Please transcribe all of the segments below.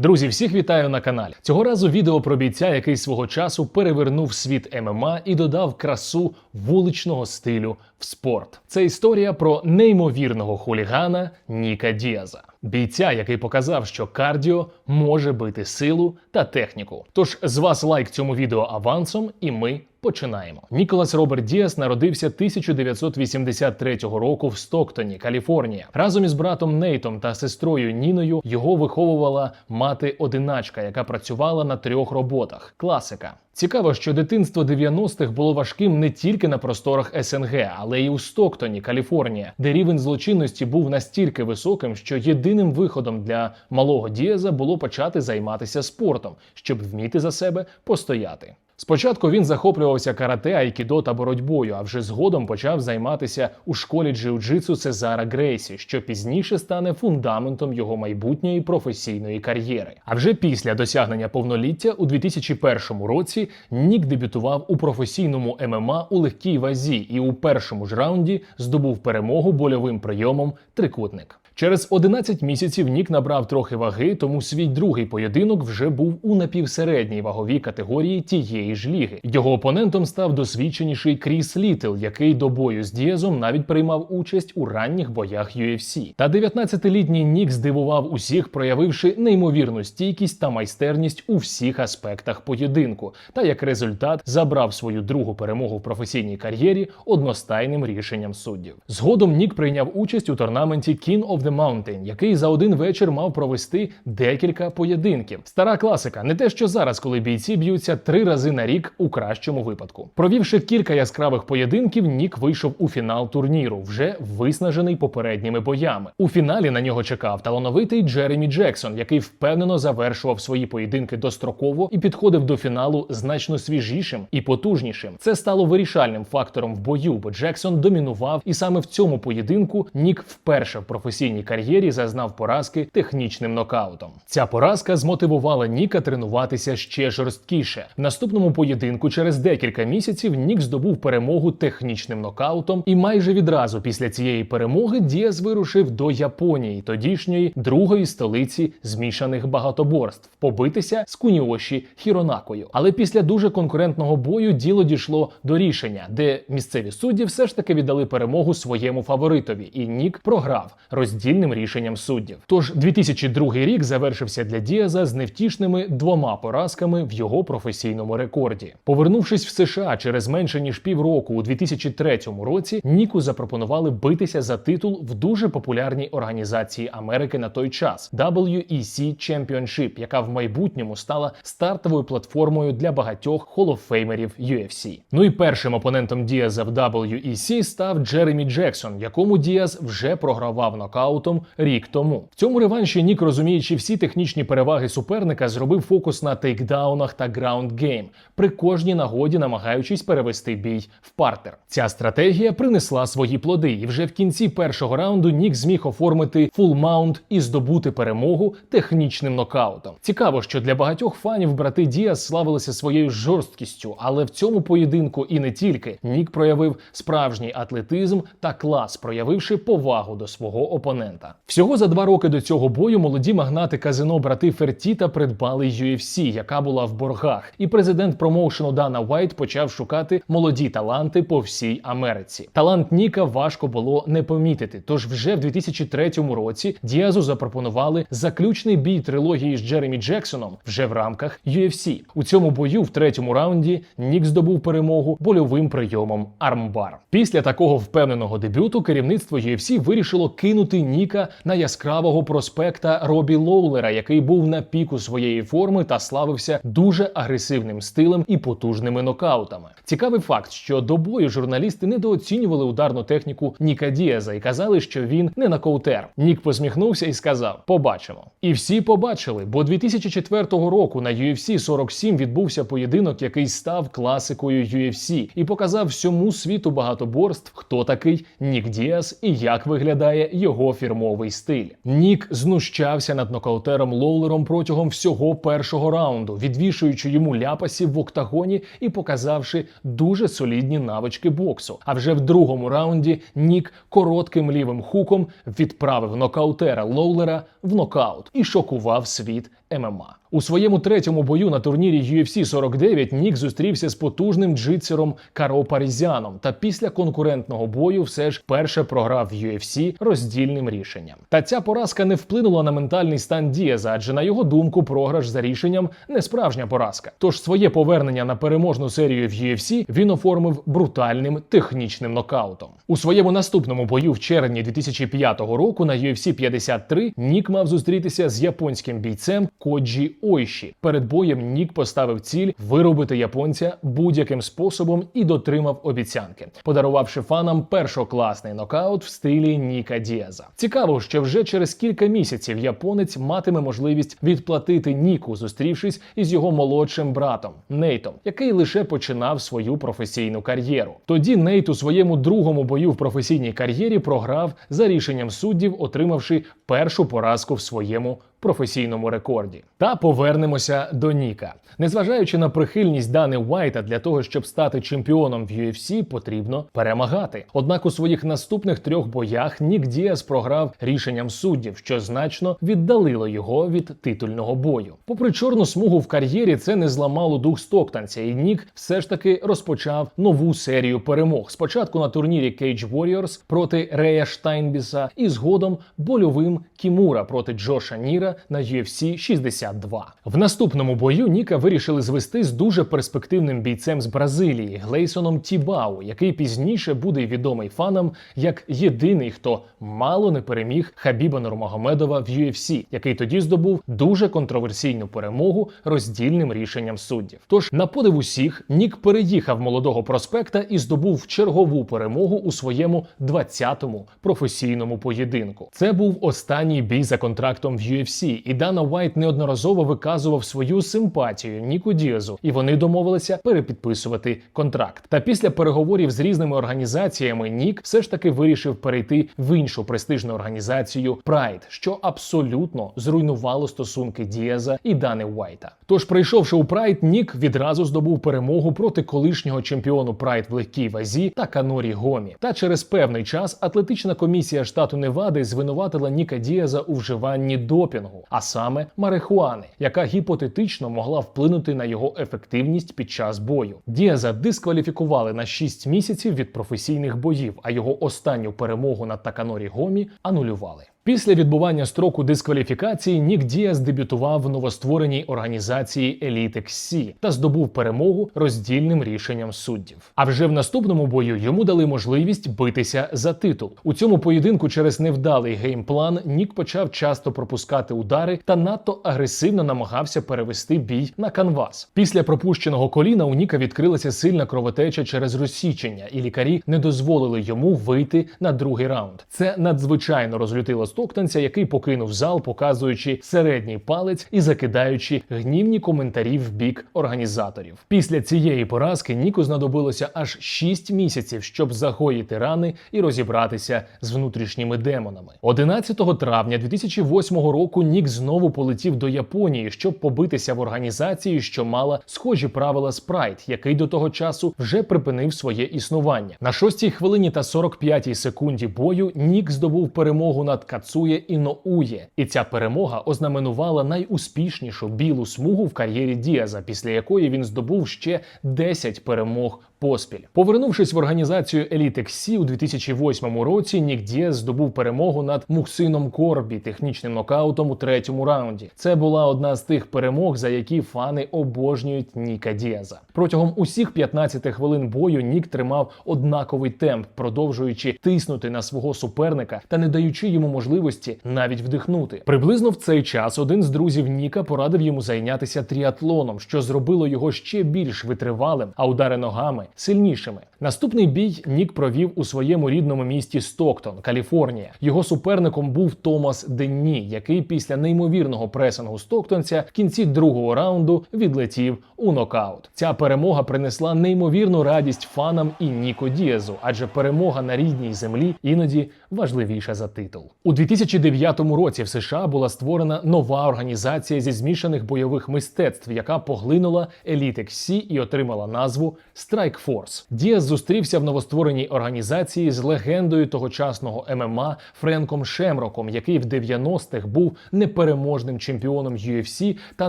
Друзі, всіх вітаю на каналі. Цього разу відео про бійця, який свого часу перевернув світ ММА і додав красу вуличного стилю в спорт. Це історія про неймовірного хулігана Ніка Діаза. Бійця, який показав, що кардіо може бити силу та техніку. Тож з вас лайк цьому відео авансом, і ми починаємо. Ніколас Роберт Діас народився 1983 року в Стоктоні, Каліфорнія. Разом із братом Нейтом та сестрою Ніною його виховувала мати одиначка, яка працювала на трьох роботах. Класика. Цікаво, що дитинство 90-х було важким не тільки на просторах СНГ, але й у Стоктоні, Каліфорнія, де рівень злочинності був настільки високим, що єдиним виходом для малого Діаза було почати займатися спортом, щоб вміти за себе постояти. Спочатку він захоплювався карате, айкідо та боротьбою, а вже згодом почав займатися у школі джиу-джитсу Цезара Грейсі, що пізніше стане фундаментом його майбутньої професійної кар'єри. А вже після досягнення повноліття у 2001 році Нік дебютував у професійному ММА у легкій вазі і у першому ж раунді здобув перемогу больовим прийомом трикутник. Через 11 місяців Нік набрав трохи ваги, тому свій другий поєдинок вже був у напівсередній ваговій категорії тієї ж ліги. Його опонентом став досвідченіший Кріс Літл, який до бою з Дієзом навіть приймав участь у ранніх боях UFC. Та 19-літній Нік здивував усіх, проявивши неймовірну стійкість та майстерність у всіх аспектах поєдинку. Та як результат забрав свою другу перемогу в професійній кар'єрі одностайним рішенням суддів. Згодом Нік прийняв участь у торнаменті King of the Mountain, який за один вечір мав провести декілька поєдинків. Стара класика, не те, що зараз, коли бійці б'ються три рази на рік у кращому випадку. Провівши кілька яскравих поєдинків, Нік вийшов у фінал турніру, вже виснажений попередніми боями. У фіналі на нього чекав талановитий Джеремі Джексон, який впевнено завершував свої поєдинки достроково і підходив до фіналу значно свіжішим і потужнішим. Це стало вирішальним фактором в бою, бо Джексон домінував, і саме в цьому поєдинку Нік вперше в професійній кар'єрі зазнав поразки технічним нокаутом. Ця поразка змотивувала Ніка тренуватися ще жорсткіше. В наступному поєдинку, через декілька місяців, Нік здобув перемогу технічним нокаутом, і майже відразу після цієї перемоги Діас вирушив до Японії, тодішньої другої столиці змішаних багатоборств, побитися з Куніоші Хіронакою. Але після дуже конкурентного бою діло дійшло до рішення, де місцеві судді все ж таки віддали перемогу своєму фаворитові, і Нік програв роздільним рішенням суддів. Тож 2002 рік завершився для Діаза з невтішними двома поразками в його професійному рекорді. Повернувшись в США через менше ніж півроку у 2003 році, Ніку запропонували битися за титул в дуже популярній організації Америки на той час WEC Championship, яка в майбутньому стала стартовою платформою для багатьох холофеймерів UFC. Ну і першим опонентом Діаза в WEC став Джеремі Джексон, якому Діаз вже програвав нокаутом рік тому. В цьому реванші Нік, розуміючи всі технічні переваги суперника, зробив фокус на тейкдаунах та граунд гейм, при кожній нагоді намагаючись перевести бій в партер. Ця стратегія принесла свої плоди, і вже в кінці першого раунду Нік зміг оформити фул маунт і здобути перемогу технічним нокаутом. Цікаво, що для багатьох фанів брати Діас славилися своєю жорсткістю, але в цьому поєдинку і не тільки Нік проявив справжній атлетизм та клас, проявивши повагу до свого опонента. Всього за два роки до цього бою молоді магнати казино брати Фертіта придбали UFC, яка була в боргах, і президент промоушену Дана Вайт почав шукати молоді таланти по всій Америці. Талант Ніка важко було не помітити. Тож вже в 2003 році Діазу запропонували заключний бій трилогії з Джеремі Джексоном вже в рамках UFC. У цьому бою в третьому раунді Нік здобув перемогу больовим прийомом армбар. Після такого впевненого дебюту керівництво UFC вирішило кинути Ніка на яскравого проспекта Робі Лоулера, який був на піку своєї форми та славився дуже агресивним стилем і потужними нокаутами. Цікавий факт, що до бою журналісти недооцінювали ударну техніку Ніка Діаза і казали, що він не нокаутер. Нік посміхнувся і сказав: Побачимо. І всі побачили, бо 2004 року на UFC 47 відбувся поєдинок, який став класикою UFC і показав всьому світу багатоборств, хто такий Нік Діас і як виглядає його фірмовий стиль. Нік знущався над нокаутером Лоулером протягом всього першого раунду, відвішуючи йому ляпасів в октагоні і показавши дуже солідні навички боксу. А вже в другому раунді Нік коротким лівим хуком відправив нокаутера Лоулера в нокаут і шокував світ ММА. У своєму третьому бою на турнірі UFC 49 Нік зустрівся з потужним джитсером Каро Парізяном та після конкурентного бою все ж перше програв UFC роздільним рішенням. Та ця поразка не вплинула на ментальний стан Дієза, адже на його думку, програш за рішенням не справжня поразка. Тож своє повернення на переможну серію в UFC він оформив брутальним технічним нокаутом. У своєму наступному бою в червні 2005 року на UFC 53 Нік мав зустрітися з японським бійцем Коджі Ойші. Перед боєм Нік поставив ціль виробити японця будь-яким способом і дотримав обіцянки, подарувавши фанам першокласний нокаут в стилі Ніка Діаза. Цікаво, що вже через кілька місяців японець матиме можливість відплатити Ніку, зустрівшись із його молодшим братом Нейтом, який лише починав свою професійну кар'єру. Тоді Нейт у своєму другому бою в професійній кар'єрі програв за рішенням суддів, отримавши першу поразку в своєму професійному рекорді. Та повернемося до Ніка. Незважаючи на прихильність Дани Уайта для того, щоб стати чемпіоном в UFC, потрібно перемагати. Однак у своїх наступних трьох боях Нік Діас програв рішенням суддів, що значно віддалило його від титульного бою. Попри чорну смугу в кар'єрі, це не зламало дух стоктанця, і Нік все ж таки розпочав нову серію перемог. Спочатку на турнірі Cage Warriors проти Рея Штайнбіса, і згодом больовим Кімура проти Джоша Ніра на UFC 62. В наступному бою Ніка вирішили звести з дуже перспективним бійцем з Бразилії Глейсоном Тібау, який пізніше буде відомий фанам як єдиний, хто мало не переміг Хабіба Нурмагомедова в UFC, який тоді здобув дуже контроверсійну перемогу роздільним рішенням суддів. Тож, на подив усіх, Нік переїхав молодого проспекта і здобув чергову перемогу у своєму 20-му професійному поєдинку. Це був останній бій за контрактом в UFC, і Дана Уайт неодноразово виказував свою симпатію Ніку Діазу, і вони домовилися перепідписувати контракт. Та після переговорів з різними організаціями Нік все ж таки вирішив перейти в іншу престижну організацію Pride, що абсолютно зруйнувало стосунки Діаза і Дани Уайта. Тож, прийшовши у Pride, Нік відразу здобув перемогу проти колишнього чемпіону Pride в легкій вазі та Канорі Гомі. Та через певний час атлетична комісія штату Невади звинуватила Ніка Діаза у вживанні допінгу, а саме марихуани, яка гіпотетично могла вплинути на його ефективність під час бою. Діаза дискваліфікували на 6 місяців від професійних боїв, а його останню перемогу над Таканорі Гомі анулювали. Після відбування строку дискваліфікації Нік Діас дебютував в новоствореній організації Elite XC та здобув перемогу роздільним рішенням суддів. А вже в наступному бою йому дали можливість битися за титул. У цьому поєдинку через невдалий геймплан Нік почав часто пропускати удари та надто агресивно намагався перевести бій на канвас. Після пропущеного коліна у Ніка відкрилася сильна кровотеча через розсічення, і лікарі не дозволили йому вийти на другий раунд. Це надзвичайно розлютило стоктанця, який покинув зал, показуючи середній палець і закидаючи гнівні коментарі в бік організаторів. Після цієї поразки Ніку знадобилося аж 6 місяців, щоб загоїти рани і розібратися з внутрішніми демонами. 11 травня 2008 року Нік знову полетів до Японії, щоб побитися в організації, що мала схожі правила Pride, який до того часу вже припинив своє існування. На 6 хвилині та 45 секунді бою Нік здобув перемогу над Кацує Іноує, і ця перемога ознаменувала найуспішнішу білу смугу в кар'єрі Діаза, після якої він здобув ще 10 перемог поспіль. Повернувшись в організацію XC у 2008 році, Нік Діаз здобув перемогу над Мухсином Корбі технічним нокаутом у третьому раунді. Це була одна з тих перемог, за які фани обожнюють Ніка Діаза. Протягом усіх 15 хвилин бою Нік тримав однаковий темп, продовжуючи тиснути на свого суперника та не даючи йому можливості навіть вдихнути. Приблизно в цей час один з друзів Ніка порадив йому зайнятися тріатлоном, що зробило його ще більш витривалим, а удари ногами сильнішими. Наступний бій Нік провів у своєму рідному місті Стоктон, Каліфорнія. Його суперником був Томас Денні, який після неймовірного пресингу стоктонця в кінці другого раунду відлетів у нокаут. Ця перемога принесла неймовірну радість фанам і Ніко Дієзу, адже перемога на рідній землі іноді важливіша за титул. У 2009 році в США була створена нова організація зі змішаних бойових мистецтв, яка поглинула Elite XC і отримала назву Strike Force. Діас зустрівся в новоствореній організації з легендою тогочасного ММА Френком Шемроком, який в 90-х був непереможним чемпіоном UFC та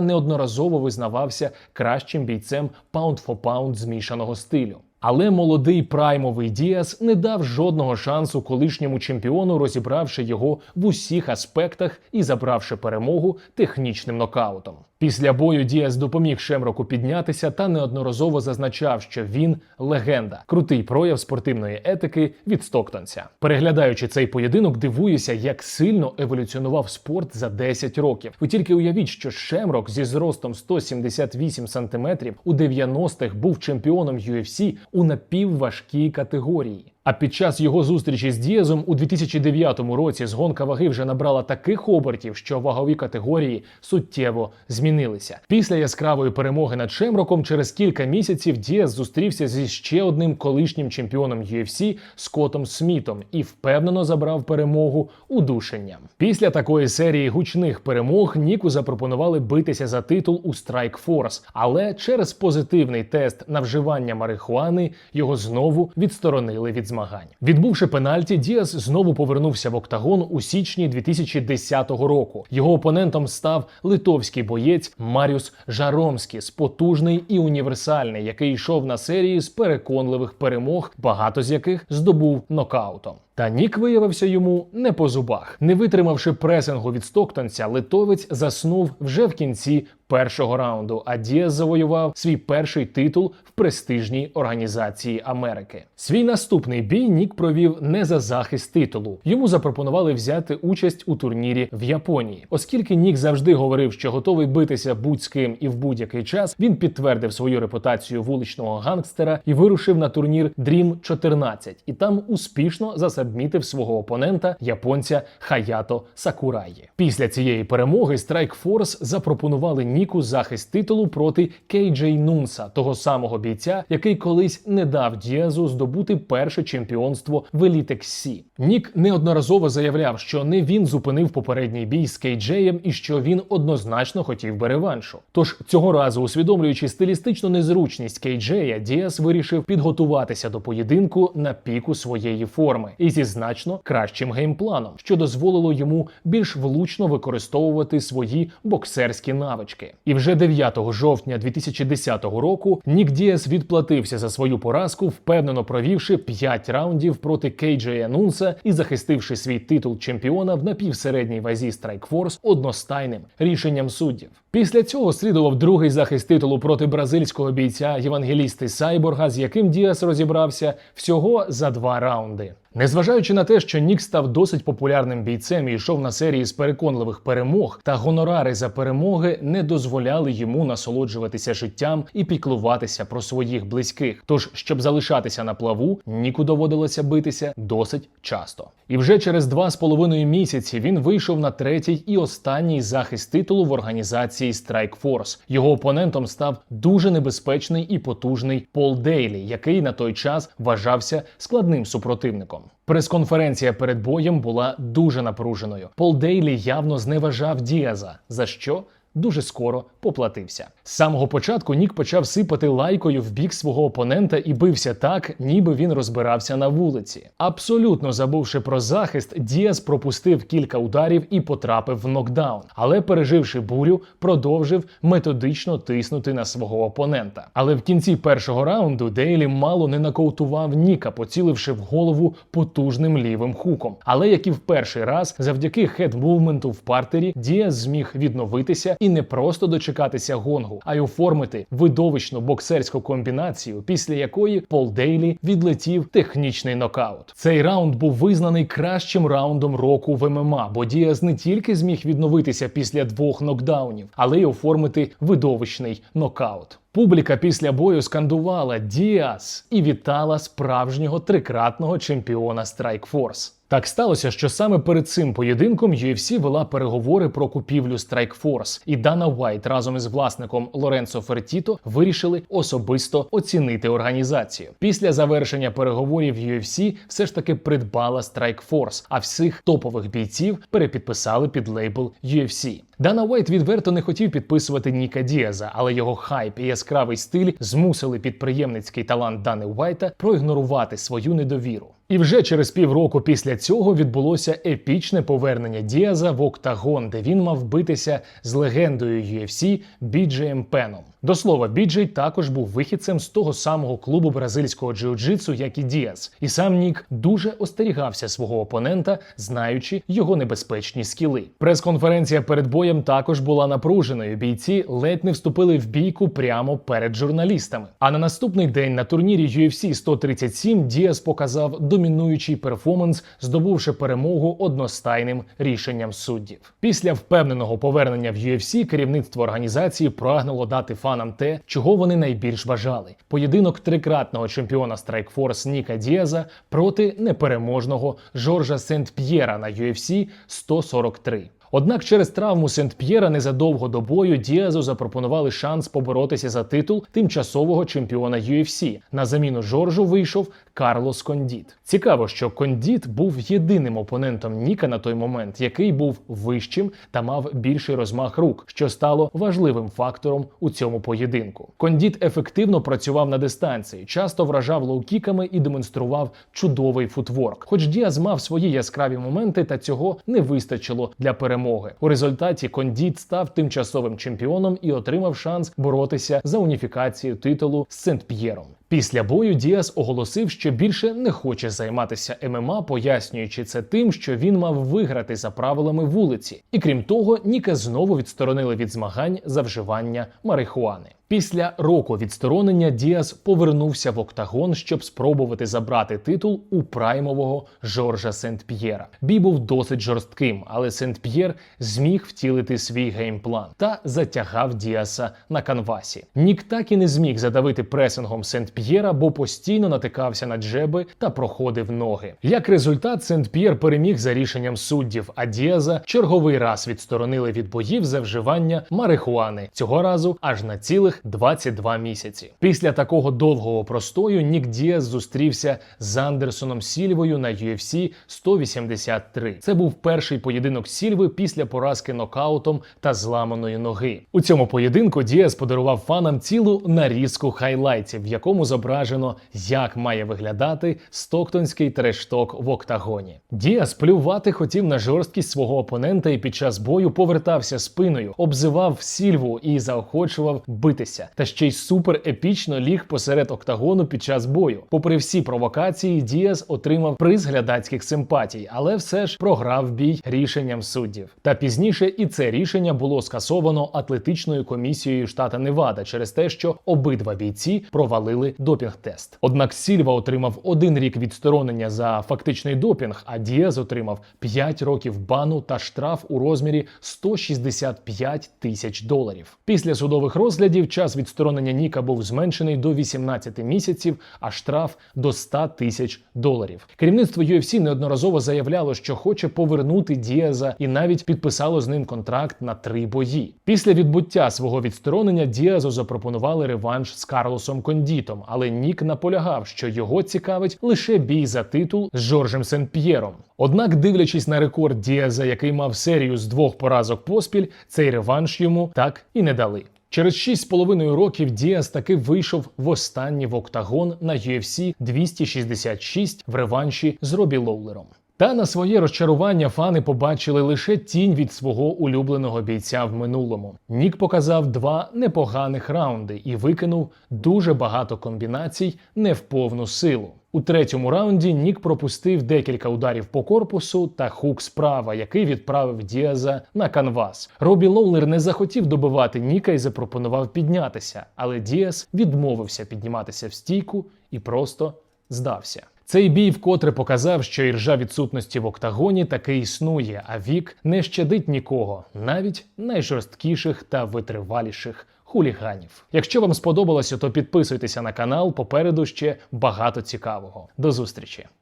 неодноразово визнавався кращим бійцем паунд for паунд змішаного стилю. Але молодий праймовий Діас не дав жодного шансу колишньому чемпіону, розібравши його в усіх аспектах і забравши перемогу технічним нокаутом. Після бою Діас допоміг Шемроку піднятися та неодноразово зазначав, що він легенда, крутий прояв спортивної етики від Стоктонця. Переглядаючи цей поєдинок, дивуюся, як сильно еволюціонував спорт за 10 років. Ви тільки уявіть, що Шемрок зі зростом 178 сантиметрів у 90-х був чемпіоном UFC у напівважкій категорії. А під час його зустрічі з Діазом у 2009 році згонка ваги вже набрала таких обертів, що вагові категорії суттєво змінилися. Після яскравої перемоги над Шемроком через кілька місяців Діаз зустрівся зі ще одним колишнім чемпіоном UFC Скоттом Смітом і впевнено забрав перемогу удушенням. Після такої серії гучних перемог Ніку запропонували битися за титул у Strike Force, але через позитивний тест на вживання марихуани його знову відсторонили від змагань. Відбувши пенальті, Діас знову повернувся в октагон у січні 2010 року. Його опонентом став литовський боєць Маріус Жаромський, потужний і універсальний, який йшов на серії з переконливих перемог, багато з яких здобув нокаутом. Та нік виявився йому не по зубах. Не витримавши пресингу від стоктонця, литовець заснув вже в кінці першого раунду. А Діас завоював свій перший титул в престижній організації Америки. Свій наступний бій Нік провів не за захист титулу. Йому запропонували взяти участь у турнірі в Японії. Оскільки Нік завжди говорив, що готовий битися будь з ким і в будь-який час, він підтвердив свою репутацію вуличного гангстера і вирушив на турнір Dream 14 і там успішно засадмітив свого опонента японця Хаято Сакураї. Після цієї перемоги Strike Force запропонували Ніку захист титулу проти Кейджей Нунса, того самого бійця, який колись не дав Діазу здобути перше чемпіонство в XC. Нік неодноразово заявляв, що не він зупинив попередній бій з Кейджеєм і що він однозначно хотів би реваншу. Тож цього разу, усвідомлюючи стилістичну незручність Кейджея, Діас вирішив підготуватися до поєдинку на піку своєї форми і зі значно кращим геймпланом, що дозволило йому більш влучно використовувати свої боксерські навички. І вже 9 жовтня 2010 року Нік Діас відплатився за свою поразку, впевнено провівши 5 раундів проти Кейджея Нунса і захистивши свій титул чемпіона в напівсередній вазі Force одностайним рішенням суддів. Після цього слідував другий захист титулу проти бразильського бійця Євангелісти Сайборга, з яким Діас розібрався всього за два раунди. Незважаючи на те, що Нік став досить популярним бійцем і йшов на серії з переконливих перемог, та гонорари за перемоги не дозволяли йому насолоджуватися життям і піклуватися про своїх близьких. Тож, щоб залишатися на плаву, Ніку доводилося битися досить часто. І вже через два з половиною місяці він вийшов на третій і останній захист титулу в організації Strike Force. Його опонентом став дуже небезпечний і потужний Пол Дейлі, який на той час вважався складним супротивником. Прес-конференція перед боєм була дуже напруженою. Пол Дейлі явно зневажав Діаза, за що дуже скоро поплатився. З самого початку Нік почав сипати лайкою в бік свого опонента і бився так, ніби він розбирався на вулиці. Абсолютно забувши про захист, Діас пропустив кілька ударів і потрапив в нокдаун. Але переживши бурю, продовжив методично тиснути на свого опонента. Але в кінці першого раунду Дейлі мало не нокаутував Ніка, поціливши в голову потужним лівим хуком. Але як і в перший раз, завдяки хед-мувменту в партері, Діас зміг відновитися і не просто дочекатися гонгу, а й оформити видовищну боксерську комбінацію, після якої Пол Дейлі відлетів технічний нокаут. Цей раунд був визнаний кращим раундом року в ММА, бо Діас не тільки зміг відновитися після двох нокдаунів, але й оформити видовищний нокаут. Публіка після бою скандувала Діас і вітала справжнього трикратного чемпіона Force. Так сталося, що саме перед цим поєдинком UFC вела переговори про купівлю Strikeforce, і Дана Уайт разом із власником Лоренцо Фертіто вирішили особисто оцінити організацію. Після завершення переговорів UFC все ж таки придбала Strikeforce, а всіх топових бійців перепідписали під лейбл UFC. Дана Уайт відверто не хотів підписувати Ніка Діаза, але його хайп і яскравий стиль змусили підприємницький талант Дани Уайта проігнорувати свою недовіру. І вже через півроку після цього відбулося епічне повернення Діаза в Октагон, де він мав битися з легендою UFC Біджеєм Пеном. До слова, Біджей також був вихідцем з того самого клубу бразильського джиу-джитсу, як і Діаз. І сам Нік дуже остерігався свого опонента, знаючи його небезпечні скіли. Прес-конференція перед боєм також була напруженою. Бійці ледь не вступили в бійку прямо перед журналістами. А на наступний день на турнірі UFC 137 Діаз показав домінуючий перформанс, здобувши перемогу одностайним рішенням суддів. Після впевненого повернення в UFC керівництво організації прагнуло дати фанам те, чого вони найбільш бажали: поєдинок трикратного чемпіона Страйкфорс Ніка Діаза проти непереможного Жоржа Сент-П'єра на UFC 143. Однак через травму Сент-П'єра незадовго до бою Діазу запропонували шанс поборотися за титул тимчасового чемпіона UFC. На заміну Жоржу вийшов Карлос Кондіт. Цікаво, що Кондіт був єдиним опонентом Ніка на той момент, який був вищим та мав більший розмах рук, що стало важливим фактором у цьому поєдинку. Кондіт ефективно працював на дистанції, часто вражав лоукіками і демонстрував чудовий футворк. Хоч Діаз мав свої яскраві моменти, та цього не вистачило для перемоги. У результаті Кондіт став тимчасовим чемпіоном і отримав шанс боротися за уніфікацію титулу з Сент-П'єром. Після бою Діас оголосив, що більше не хоче займатися ММА, пояснюючи це тим, що він мав виграти за правилами вулиці. І крім того, Ніка знову відсторонили від змагань за вживання марихуани. Після року відсторонення Діас повернувся в октагон, щоб спробувати забрати титул у праймового Жоржа Сент-П'єра. Бій був досить жорстким, але Сент-П'єр зміг втілити свій геймплан та затягав Діаса на канвасі. Нік так і не зміг задавити пресингом Сент-П'єра, бо постійно натикався на джеби та проходив ноги. Як результат, Сент-П'єр переміг за рішенням суддів, а Діаза черговий раз відсторонили від боїв за вживання марихуани цього разу аж на цілих 22 місяці. Після такого довгого простою Нік Діас зустрівся з Андерсоном Сільвою на UFC 183. Це був перший поєдинок Сільви після поразки нокаутом та зламаної ноги. У цьому поєдинку Діас подарував фанам цілу нарізку хайлайтів, в якому зображено, як має виглядати стоктонський трешток в октагоні. Діас плювати хотів на жорсткість свого опонента і під час бою повертався спиною, обзивав Сільву і заохочував битися. Та ще й супер епічно ліг посеред октагону під час бою. Попри всі провокації, Діас отримав приз глядацьких симпатій, але все ж програв бій рішенням суддів. Та пізніше і це рішення було скасовано атлетичною комісією штата Невада через те, що обидва бійці провалили допінг-тест. Однак Сільва отримав один рік відсторонення за фактичний допінг, а Діаз отримав 5 років бану та штраф у розмірі 165 тисяч доларів. Після судових розглядів час відсторонення Ніка був зменшений до 18 місяців, а штраф до 100 тисяч доларів. Керівництво UFC неодноразово заявляло, що хоче повернути Діаза і навіть підписало з ним контракт на три бої. Після відбуття свого відсторонення Діазу запропонували реванш з Карлосом Кондітом, але Нік наполягав, що його цікавить лише бій за титул з Жоржем Сен-П'єром. Однак, дивлячись на рекорд Діаза, який мав серію з двох поразок поспіль, цей реванш йому так і не дали. Через 6,5 років Діас таки вийшов востаннє в октагон на UFC 266 в реванші з Робі Лоулером. Та на своє розчарування фани побачили лише тінь від свого улюбленого бійця в минулому. Нік показав два непоганих раунди і викинув дуже багато комбінацій не в повну силу. У третьому раунді Нік пропустив декілька ударів по корпусу та хук справа, який відправив Діаза на канвас. Робі Лоулер не захотів добивати Ніка і запропонував піднятися, але Діас відмовився підніматися в стійку і просто здався. Цей бій вкотре показав, що іржа відсутності в октагоні таки існує, а вік не щадить нікого, навіть найжорсткіших та витриваліших хуліганів. Якщо вам сподобалося, то підписуйтеся на канал. Попереду ще багато цікавого. До зустрічі!